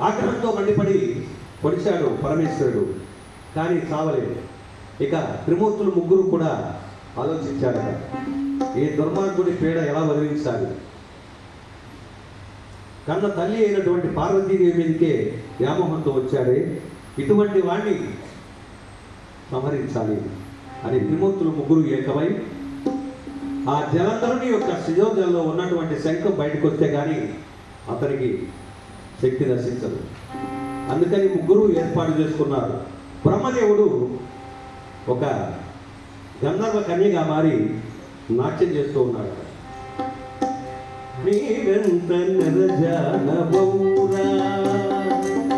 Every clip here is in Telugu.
ఆగ్రహంతో మండిపడి పొడిచాడు పరమేశ్వరుడు. కానీ చావలేదు. ఇక త్రిమూర్తులు ముగ్గురు కూడా ఆలోచించారట. ఈ దుర్మార్గుడి పీడ ఎలా వదిలించాలి? కన్న తల్లి అయినటువంటి పార్వతీదేవి మీదకే వ్యామోహంతో వచ్చాడే ఇటువంటి వాణ్ణి సంహరించాలి అని త్రిమూర్తులు ముగ్గురు ఏకమై ఆ జలంధరుని యొక్క శిజోజంలో ఉన్నటువంటి శంఖం బయటకు వస్తే కానీ అతనికి శక్తి నశించదు అందుకని ముగ్గురు ఏర్పాటు చేసుకున్నారు. బ్రహ్మదేవుడు ఒక గంధర్వ కన్యగా మారి నాట్యం చేస్తూ ఉన్నాడు. నీవెంత నిరజానవౌరా, నీవెంత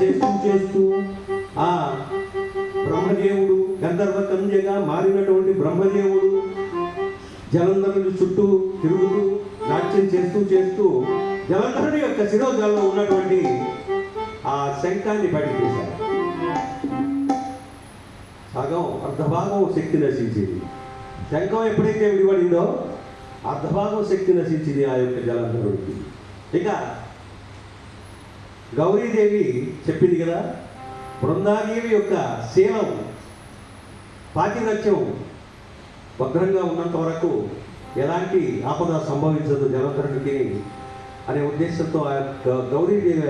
చేస్తూ చేస్తూ ఆ బ్రహ్మదేవుడు గంధర్వ కంజగా మారినటువంటి బ్రహ్మదేవుడు జలంధరుని చుట్టూ తిరుగుతూ నాట్యం చేస్తూ చేస్తూ జలంధరుని యొక్క శిరోజాల్లో ఉన్నటువంటి ఆ శంఖాన్ని బయటకు తీశారు. సగం అర్ధభాగం శక్తి నశించింది. శంఖం ఎప్పుడైతే విడిపడిందో అర్ధభాగం శక్తి నశించింది ఆ యొక్క జలంధరుడికి. ఇక గౌరీదేవి చెప్పింది కదా బృందాదేవి యొక్క సేవం పాతిరత్యం భద్రంగా ఉన్నంత వరకు ఎలాంటి ఆపద సంభవించదు జలధరుడికి అనే ఉద్దేశంతో ఆ గౌరీదేవి